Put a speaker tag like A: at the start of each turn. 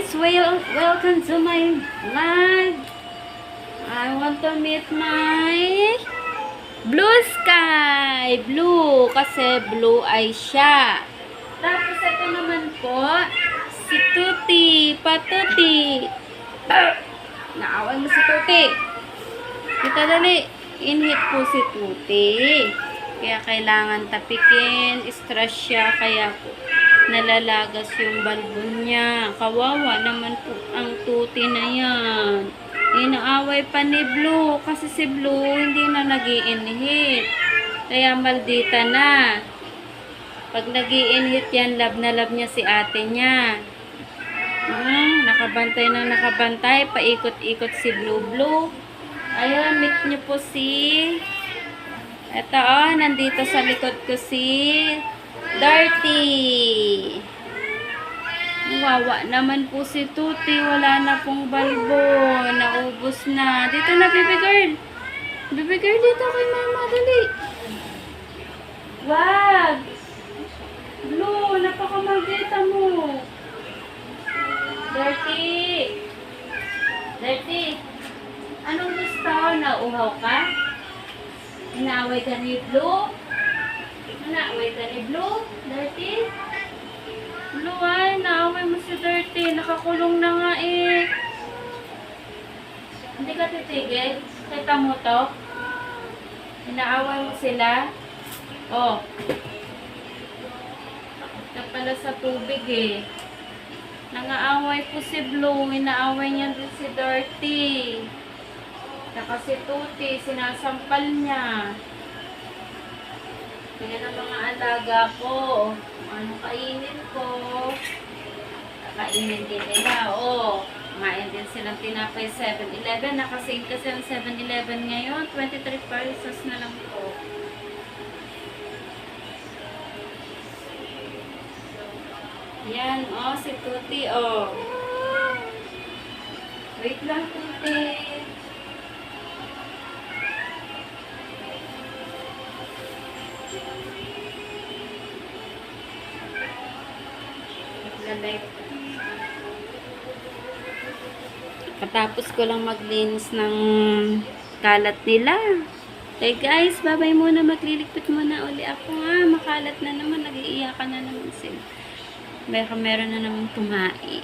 A: guys, well, welcome to my vlog. I want to meet my blue sky. Blue, kasi blue eye siya. Tapos ito naman po, si Tuti, patuti. Naaway mo si Tuti. Kita dali, inhit po si Tuti. Kaya kailangan tapikin, stress siya, kaya po nalalagas yung balbon niya. Kawawa naman po ang tuti na yan. Inaaway pa ni Blue kasi si Blue hindi na nag inhit Kaya maldita na. Pag nag inhit yan, love na love niya si ate niya. Hmm, nakabantay na nakabantay. Paikot-ikot si Blue Blue. Ayun, meet niyo po si... Ito oh, nandito sa likod ko si... Dirty. Wawa naman po si Tuti. Wala na pong balbo. Naubos na. Dito na, baby girl. Baby girl, dito kay mama. Dali. Wag. Blue, napakamagita mo. Dirty. Dirty. Anong gusto? Nauhaw ka? Inaaway ka ni Blue? Naaway ka ni Blue? Dirty? Blue ay, naaway mo si Dirty. Nakakulong na nga eh. Hindi ka titigil? Kita mo to? Inaaway mo sila? Oh. Pala sa tubig eh. Nangaaway po si Blue. Inaaway niya din si Dirty. Saka si Tuti, sinasampal niya. Yan ang mga alaga ko. Ano kainin ko. Kakainin din nila. O, kumain din silang tinapay 7-Eleven. Nakasing kasi ang 7-Eleven ngayon. 23 pesos na lang po. Yan, o, si Tuti, o. Wait lang, Tuti. Katapos ko lang maglinis ng kalat nila. Okay guys, babay muna. Magliligpit muna uli ako ha. Makalat na naman. Nag-iiyakan na naman sila. Meron na naman tumae.